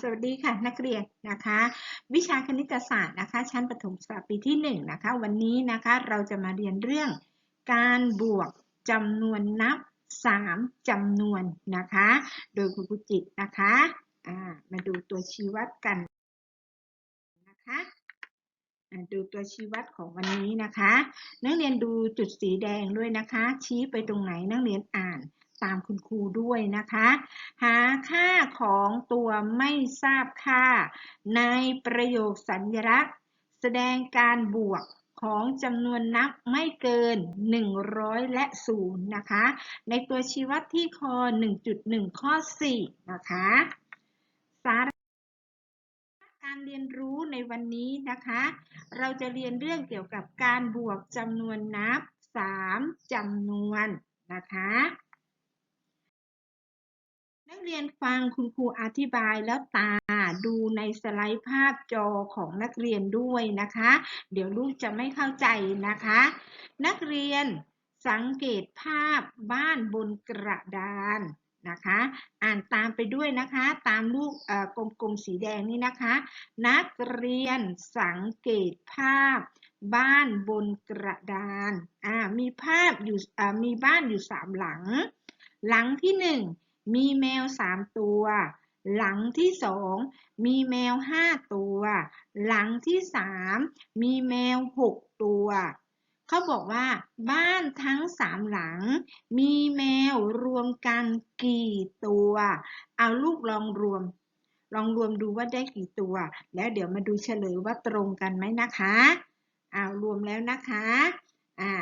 สวัสดีค่ะนักเรียนนะคะ วิชาคณิตศาสตร์นะคะ ชั้นประถมศึกษาปีที่1นะคะ วันนี้นะคะเราจะมาเรียนเรื่อง การบวกจำนวนนับ 3จำนวนนะคะ โดยคุณครูจิตนะคะมาดูตัวชี้วัดกันนะคะดูตัวชี้วัดของวันนี้นะคะ นักเรียนดูจุดสีแดงด้วยนะคะ ชี้ไปตรงไหนนักเรียนอ่าน ตามคุณครูด้วยนะคะ หาค่าของตัวไม่ทราบค่า ในประโยคสัญลักษณ์ แสดงการบวกของจำนวนนับไม่เกิน 100 และ0นะคะ ในตัวชี้วัดที่ข้อ1.1 ข้อ 4 นะคะสาระการเรียนรู้ในวันนี้นะคะ เราจะเรียนเรื่องเกี่ยวกับการบวกจำนวนนับ 3จำนวนนะคะ นักเรียนฟังคุณครูอธิบายแล้วตาดูในสไลด์ภาพจอของนักเรียนด้วยนะคะ เดี๋ยวลูกจะไม่เข้าใจนะคะ นักเรียนสังเกตภาพบ้านบนกระดานนะคะ อ่านตามไปด้วยนะคะ ตามลูกเอ่อกลมๆสีแดงนี่นะคะ นักเรียนสังเกตภาพบ้านบนกระดานอ่ามีภาพอยู่อ่ามีบ้านอยู่สามหลัง หลังที่หนึ่ง มีแมวสามตัว หลังที่สองมีแมวห้าตัว หลังที่สามมีแมวหกตัวเขาบอกว่าบ้านทั้งสามหลัง มีแมวรวมกันกี่ตัว เอาลูกลองรวม ลองรวมดูว่าได้กี่ตัว แล้วเดี๋ยวมาดูเฉลยว่าตรงกันไหมนะคะเอารวมแล้วนะคะอ่า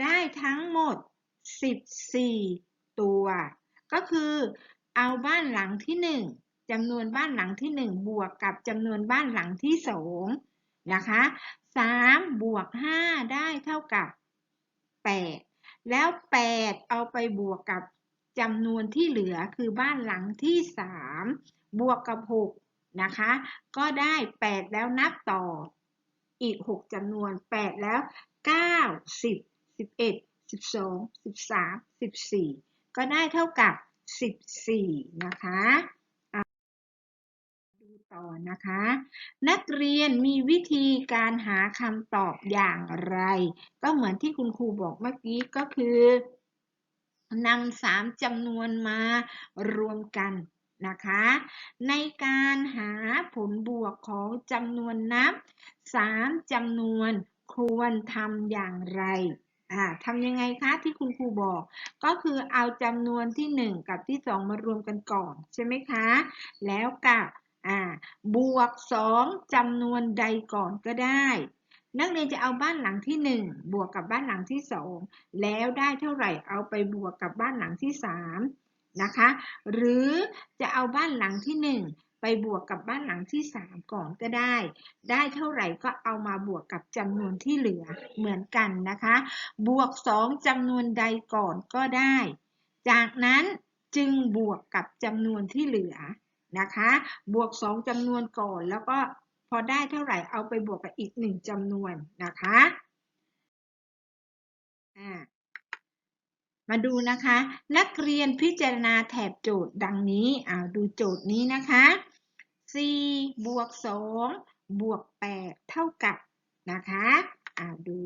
ได้ทั้งหมด 14 ตัว ก็คือเอาบ้านหลังที่ 1 จำนวนบ้านหลังที่ 1 บวกกับจำนวนบ้านหลังที่2นะคะ3บวก5ได้เท่ากับ 8 แล้ว 8 เอาไปบวกกับจำนวนที่เหลือคือบ้านหลังที่ 3 บวกกับ 6 นะคะ ก็ได้ 8 แล้วนับต่ออีก 6จำนวน 8 แล้ว 9 10 11 12 13 14 ก็ได้เท่ากับ 14 นะคะดูต่อนะคะ นักเรียนมีวิธีการหาคำตอบอย่างไร ก็เหมือนที่คุณครูบอกเมื่อกี้ก็คือนำสามจำนวนมารวมกันนะคะ ในการหาผลบวกของจำนวนนับสามจำนวนควรทำอย่างไร อ่าทำยังไงคะที่คุณครูบอก ก็คือเอาจำนวนที่ 1 กับที่ 2 มารวมกันก่อนใช่ไหมคะ แล้วกับอ่าบวก 2จำนวนใดก่อนก็ได้ นักเรียนจะเอาบ้านหลังที่ 1 บวกกับบ้านหลังที่ 2 แล้วได้เท่าไหร่เอาไปบวกกับบ้านหลังที่ 3 นะคะ หรือจะเอาบ้านหลังที่1 ไปบวกกับบ้านหลังที่ 3 ก่อนก็ได้ ได้เท่าไหร่ก็เอามาบวกกับจำนวนที่เหลือเหมือนกันนะคะ บวก 2จำนวนใดก่อนก็ได้ จากนั้นจึงบวกกับจำนวนที่เหลือนะคะ บวก 2จำนวนก่อนแล้วก็พอได้เท่าไหร่เอาไปบวกกับอีก 1จำนวนนะคะอ่ามาดูนะคะ นักเรียนพิจารณาแถบโจทย์ดังนี้อ่าดูโจทย์นี้นะคะ 4 บวก 2 บวก 8 เท่ากับนะคะอ่าดู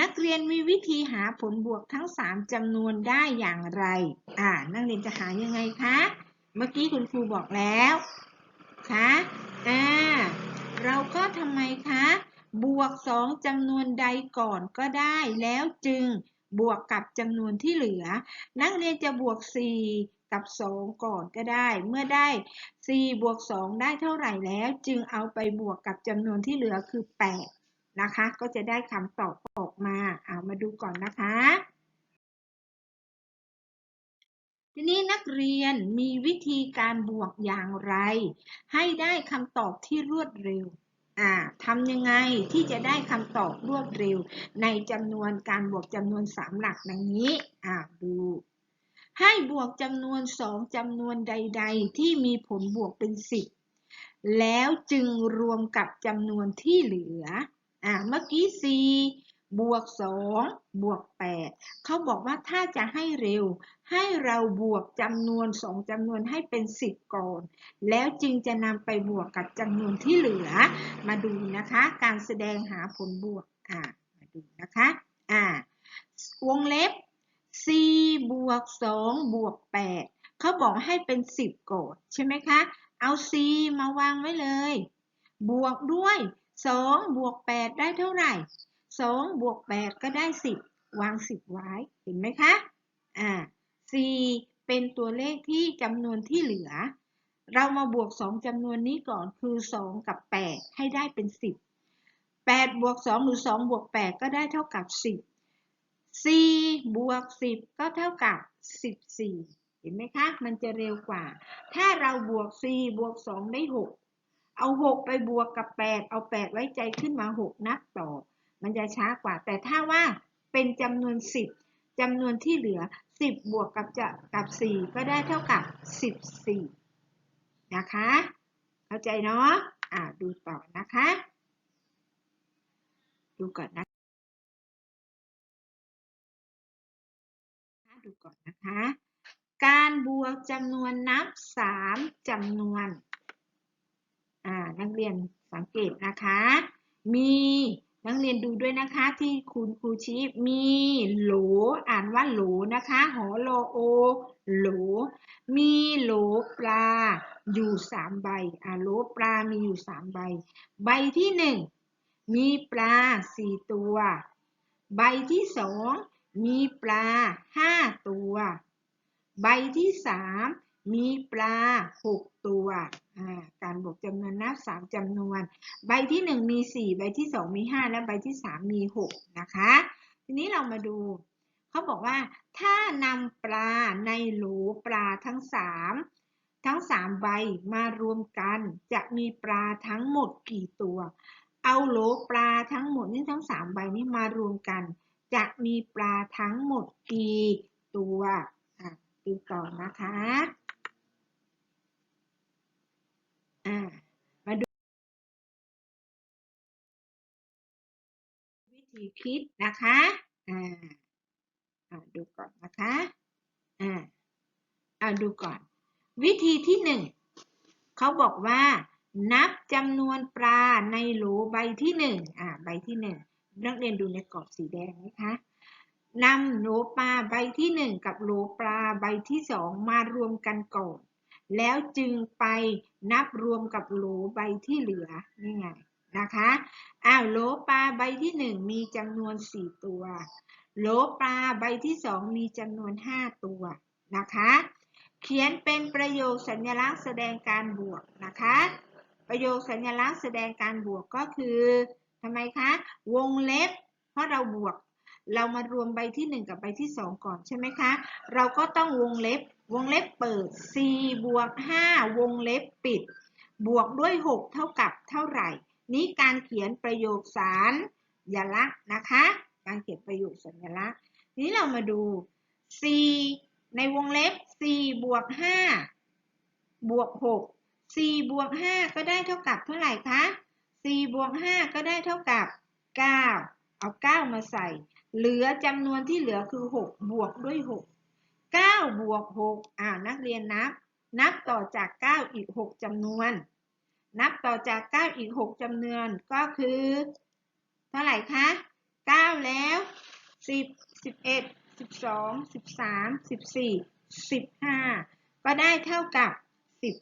นักเรียนมีวิธีหาผลบวกทั้ง 3จำนวนได้อย่างไรอ่านักเรียนจะหายังไงคะ เมื่อกี้คุณครูบอกแล้วคะอ่าเราก็ทำไมคะ บวก 2จำนวนใดก่อนก็ได้แล้วจึงบวกกับจำนวนที่เหลือ นักเรียนจะบวก 4 กับ 2 ก่อนก็ได้ เมื่อได้ 4 บวก 2 ได้เท่าไหร่แล้ว จึงเอาไปบวกกับจำนวนที่เหลือคือ 8 นะคะ ก็จะได้คำตอบออกมา เอามาดูก่อนนะคะ ทีนี้นักเรียนมีวิธีการบวกอย่างไร ให้ได้คำตอบที่รวดเร็วอ่าทำยังไงที่จะได้คำตอบรวดเร็วในจำนวนการบวกจำนวนสามหลักดังนี้อ่าดู ให้บวกจำนวนสองจำนวนใด ๆ ที่มีผลบวกเป็นสิบแล้วจึงรวมกับจำนวนที่เหลือ อ่า เมื่อกี้บวก2บวก8เขาบอกว่าถ้าจะให้เร็ว ให้เราบวกจำนวน 2จำนวนให้เป็น 10 ก่อน แล้วจึงจะนำไปบวกกับจำนวนที่เหลือ มาดูนะคะ การแสดงหาผลบวก อ่า มาดูนะคะ อ่า วงเล็บ 4 บวก 2 บวก 8 เขาบอกให้เป็น 10 โก่อนใช่ไหมคะ เอา 4 มาวางไว้เลย บวกด้วย 2 บวก 8 ได้เท่าไหร่ 2 บวก 8 ก็ได้ 10 วาง 10 ไว้ เห็นไหมคะ อ่า 4 เป็นตัวเลขที่จำนวนที่เหลือ เรามาบวก 2จำนวนนี้ก่อนคือ 2 กับ 8 ให้ได้เป็น 10 8บวก2หรือ2บวก8 ก็ได้เท่ากับ 10 4 บวก 10 ก็เท่ากับ 14 เห็นไหมคะ มันจะเร็วกว่า ถ้าเราบวก 4 บวก 2 ได้ 6 เอา 6 ไปบวกกับ 8 เอา 8 ไว้ใจขึ้นมา 6 นับต่อ มันจะช้ากว่า แต่ถ้าว่าเป็นจำนวน 10จำนวนที่เหลือ 10 บวกกับจะกับ 4 ก็ได้เท่ากับ 14 นะคะ เข้าใจเนาะ อ่าดูต่อนะคะ ดูก่อนนะ ดูก่อนนะคะ การบวกจำนวนนับ 3จำนวนอ่านักเรียนสังเกตนะคะ มีนักเรียนดูด้วยนะคะที่คุณครูชี้มีโหลอ่านว่าโหลนะคะหอโลโอโหล มีโหลปลาอยู่สามใบอ่าโหลปลามีอยู่สามใบ ใบที่หนึ่งมีปลาสี่ตัว ใบที่สอง มีปลาห้าตัว ใบที่สามมีปลาหกตัวการบวกจำนวนนับสามจำนวน ใบที่หนึ่งมีสี่ใบที่สองมีห้าและใบที่สามมีหกนะคะ ทีนี้เรามาดูเขาบอกว่า ถ้านำปลาในโหลปลาทั้งสามทั้งสามใบมารวมกัน จะมีปลาทั้งหมดกี่ตัว เอาโหลปลาทั้งหมดนี่ทั้งสามใบนี้มารวมกัน จะมีปลาทั้งหมดกี่ตัวดูต่อนะคะอ่ามาดูวิธีคิดนะคะอ่าดูก่อนนะคะอ่าอ่าดูก่อน วิธีที่หนึ่งเขาบอกว่านับจำนวนปลาในโหลใบที่หนึ่งอ่าใบที่หนึ่ง นักเรียนดูในกรอบสีแดงไหมคะนำโหลปลาใบที่หนึ่งกับโหลปลาใบที่สองมารวมกันก่อนแล้วจึงไปนับรวมกับโหลใบที่เหลือนี่ไงนะคะอ้าวโหลปลาใบที่หนึ่งมีจำนวน 4 ตัวโหลปลาใบที่สองมีจำนวน 5 ตัวนะคะ เขียนเป็นประโยคสัญลักษณ์แสดงการบวกนะคะ ประโยคสัญลักษณ์แสดงการบวกก็คือ ทำไมคะ วงเล็บ เพราะเราบวก เรามารวมใบที่ 1 กับใบที่ 2 ก่อนใช่ไหมคะ เราก็ต้องวงเล็บ วงเล็บเปิด4บวก 5 วงเล็บปิด บวกด้วย 6 เท่ากับเท่าไหร่ นี้การเขียนประโยคสารยลักษณ์นะคะ การเขียนประโยคสัญลักษณ์ นี้เรามาดู4ในวงเล็บ4บวก 5 บวก6 4บวก 5 ก็ได้เท่ากับเท่าไหร่คะ 4บวก5ก็ได้เท่ากับ 9 เอา 9 มาใส่ เหลือจำนวนที่เหลือคือ 6 บวกด้วย 6 9 บวก 6อ่านักเรียนนับ นับต่อจาก 9 อีก 6จำนวน นับต่อจาก 9 อีก 6จำนวนก็คือ เท่าไหร่คะ 9 แล้ว 10 11 12 13 14 15 ก็ได้เท่ากับ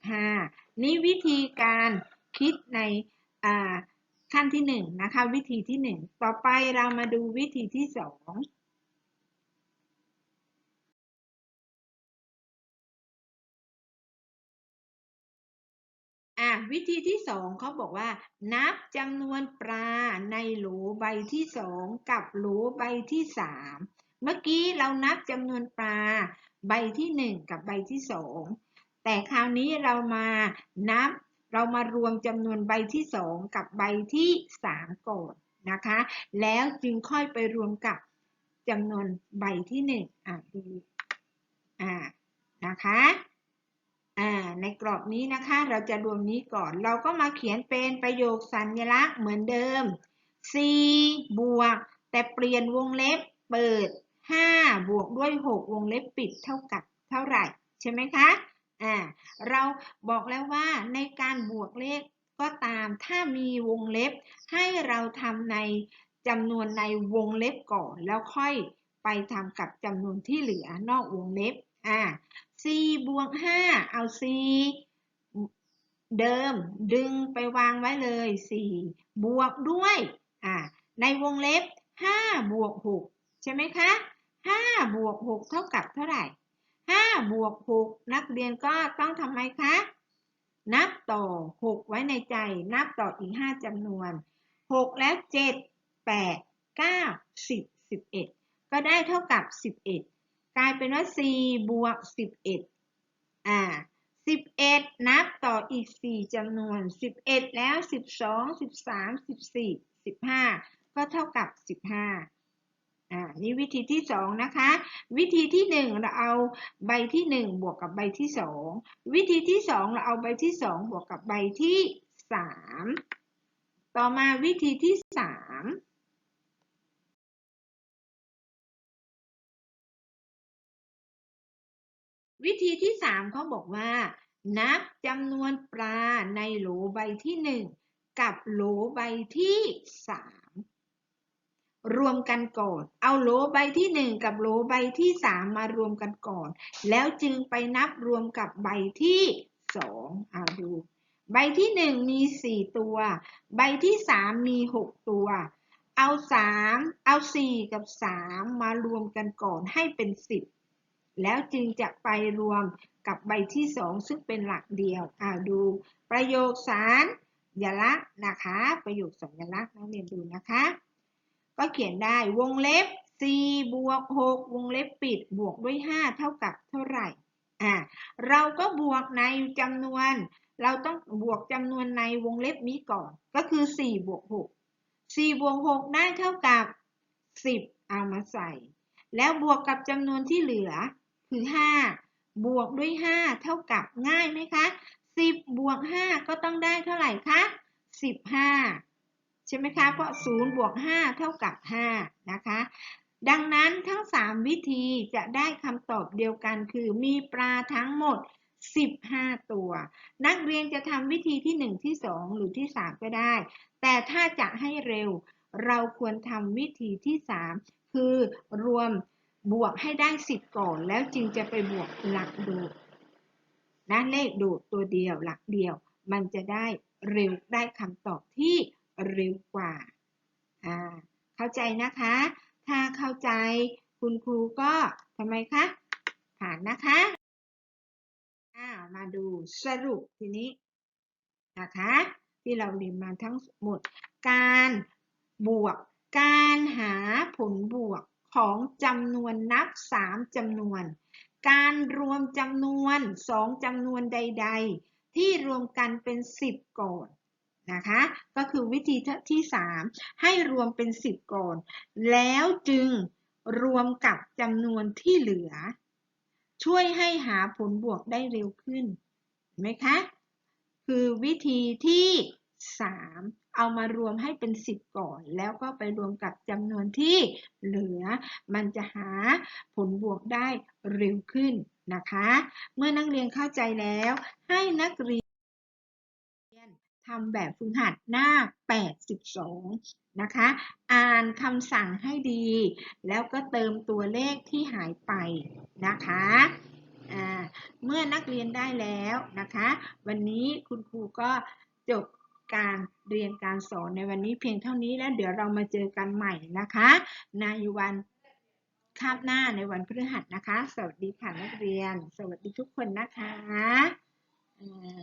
15 นี่วิธีการคิดใน ขั้นที่1นะคะ วิธีที่ 1 ต่อไปเรามาดูวิธีที่2อะวิธีที่สองเขาบอกว่า นับจำนวนปลาในโหลใบที่สองกับโหลใบที่สามเมื่อกี้เรานับจำนวนปลาใบที่หนึ่งกับใบที่สองแต่คราวนี้เรามานับ เรามารวมจำนวนใบที่สองกับใบที่สามก่อนนะคะ แล้วจึงค่อยไปรวมกับจำนวนใบที่หนึ่งอะดูอ่านะคะในกรอบนี้นะคะเราจะรวมนี้ก่อน เราก็มาเขียนเป็นประโยคสัญลักษณ์เหมือนเดิม4บวก แต่เปลี่ยนวงเล็บเปิด 5 บวกด้วย 6 วงเล็บปิดเท่ากับเท่าไหร่ ใช่ไหมคะ อ่าเราบอกแล้วว่าในการบวกเลขก็ตาม ถ้ามีวงเล็บ ให้เราทำในจำนวนในวงเล็บก่อน แล้วค่อยไปทำกับจำนวนที่เหลือนอกวงเล็บอ่า4บวก5เอา4เดิมดึงไปวางไว้เลย4บวกด้วยอ่าในวงเล็บ5บวก6ใช่ไหมคะ5บวก6เท่ากับเท่าไหร่ 5 บวก 6 นักเรียนก็ต้องทำไมคะ นับต่อ 6 ไว้ในใจ นับต่ออีก 5จำนวน 6 แล้ว 7 8 9 10 11 ก็ได้เท่ากับ 11 กลายเป็นว่า 4 บวก 11 อ่า 11 นับต่ออีก 4จำนวน 11 แล้ว 12 13 14 15 ก็เท่ากับ 15 อ่านี่วิธีที่2นะคะ วิธีที่1เราเอาใบที่1บวกกับใบที่2วิธีที่2เราเอาใบที่2บวกกับใบที่3ต่อมาวิธีที่3วิธีที่3เขาบอกว่า นับจำนวนปลาในโหลใบที่1กับโหลใบที่3 รวมกันก่อน เอาโหลใบที่ 1 กับโหลใบที่ 3 มารวมกันก่อน แล้วจึงไปนับรวมกับใบที่2เอาดู ใบที่ 1 มี 4 ตัว ใบที่ 3 มี 6 ตัว เอา 3 เอา 4 กับ 3 มารวมกันก่อนให้เป็น 10 แล้วจึงจะไปรวมกับใบที่ 2 ซึ่งเป็นหลักเดียวอ่าดู ประโยคสารยลักษณ์นะคะ ประโยคสัญลักษณ์นักเรียนดูนะคะ ก็เขียนได้วงเล็บ 4 บวก 6 วงเล็บปิด บวกด้วย 5 เท่ากับเท่าไหร่ อ่า เราก็บวกในจำนวน เราต้องบวกจำนวนในวงเล็บนี้ก่อน ก็คือ 4 บวก 6 4 บวก 6 ได้เท่ากับ 10 เอามาใส่ แล้วบวกกับจำนวนที่เหลือ คือ 5 บวกด้วย 5 เท่ากับง่ายไหมคะ 10 บวก 5 ก็ต้องได้เท่าไหร่คะ 15 ช่ไหมคะเพราะ0บวก5เท่ากับ5นะคะดังนั้นทั้ง 3 วิธีจะได้คำตอบเดียวกันคือมีปลาทั้งหมด 15 ตัว นักเรียนจะทำวิธีที่ 1 ที่ 2 หรือที่ 3 ก็ได้ แต่ถ้าจะให้เร็ว เราควรทำวิธีที่ 3 คือรวมบวกให้ได้ 10 ก่อน แล้วจึงจะไปบวกหลักโดดนะเลขโดดตัวเดียวหลักเดียว มันจะได้เร็วได้คำตอบที่ เร็วกว่า อ่า เข้าใจนะคะ ถ้าเข้าใจคุณครูก็ทำไมคะ ผ่านนะคะ อ่า มาดูสรุปทีนี้นะคะ ที่เราเรียนมาทั้งหมด การบวก การหาผลบวกของจำนวนนับ 3จำนวน การรวมจำนวน 2จำนวนใด ๆ ที่รวมกันเป็น 10 ก่อน นะคะ ก็คือวิธีที่ 3 ให้รวมเป็น 10 ก่อน แล้วจึงรวมกับจำนวนที่เหลือ ช่วยให้หาผลบวกได้เร็วขึ้นเห็นไหมคะ คือวิธีที่ 3 เอามารวมให้เป็น 10 ก่อน แล้วก็ไปรวมกับจำนวนที่เหลือ มันจะหาผลบวกได้เร็วขึ้นนะคะ เมื่อนักเรียนเข้าใจแล้วให้นักเรียน ทำแบบฝึกหัดหน้า 82 นะคะ อ่านคำสั่งให้ดี แล้วก็เติมตัวเลขที่หายไปนะคะเมื่อนักเรียนได้แล้วนะคะ วันนี้คุณครูก็จบการเรียนการสอนในวันนี้เพียงเท่านี้แล้วเดี๋ยวเรามาเจอกันใหม่นะคะ ในวันคาบหน้าในวันพฤหัสนะคะ สวัสดีค่ะนักเรียน สวัสดีทุกคนนะคะ